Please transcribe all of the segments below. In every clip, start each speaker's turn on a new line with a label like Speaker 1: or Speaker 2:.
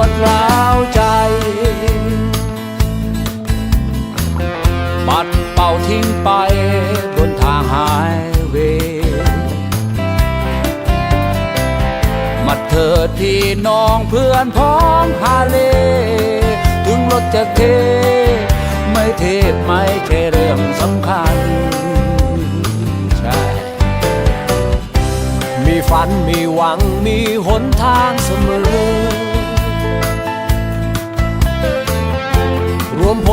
Speaker 1: วดร้าวใจ ปัดเป่าทิ้งไปบนทางหายเว มาเถิดพี่น้องเพื่อนพ้องฮาเล ถึงรถจะเท ไม่เทไม่แค่เรื่องสำคัญ
Speaker 2: มีฝันมีหวังมีหนทางเสมอ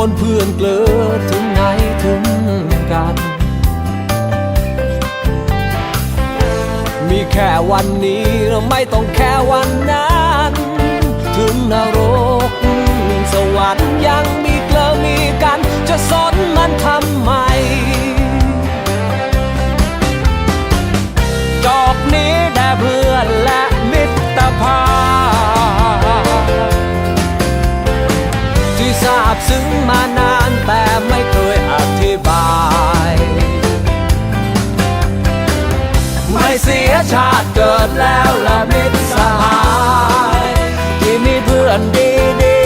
Speaker 2: นเพื่อนเกลือถึงไหนถึงกัน มีแค่วันนี้ไม่ต้องแค่วันนั้นาบซึ้งมานานแต่ไม่เคยอธิบาย
Speaker 1: ไม่เสียชาติเกิดแล้วละมิตรสหาย ที่มีเพื่อนดี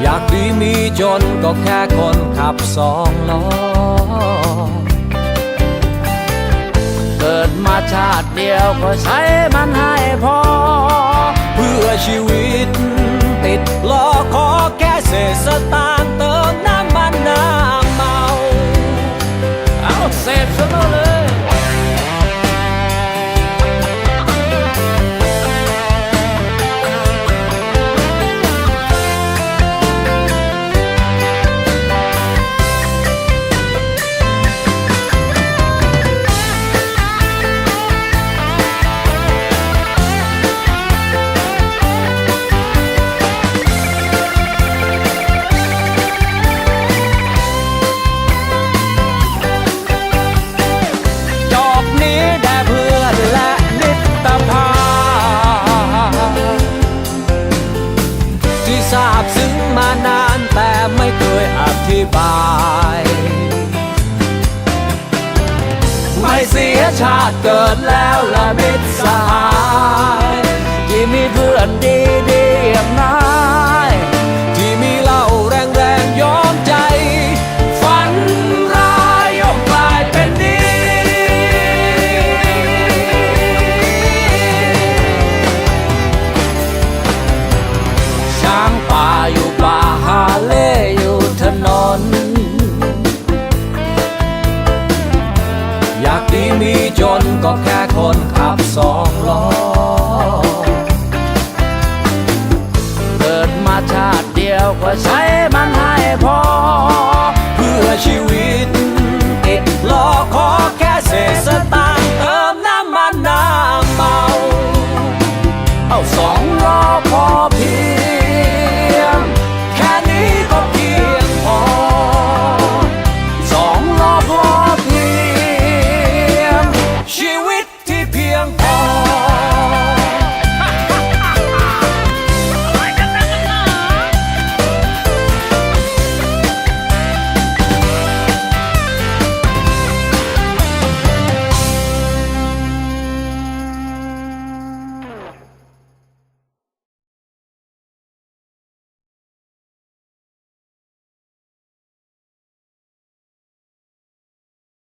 Speaker 2: อยากดีมีจนก็แค่คนขับสองล้อ
Speaker 1: เกิดมาชาติเดียวก็ใช้มันให้พอ
Speaker 2: เพื่อชีวิต แต่ไม่เคยอธิบาย
Speaker 1: ไม่เสียชาติเกิดแล้วละมิตรสหาย ที่มีเพื่อนดีๆอย่างนั้น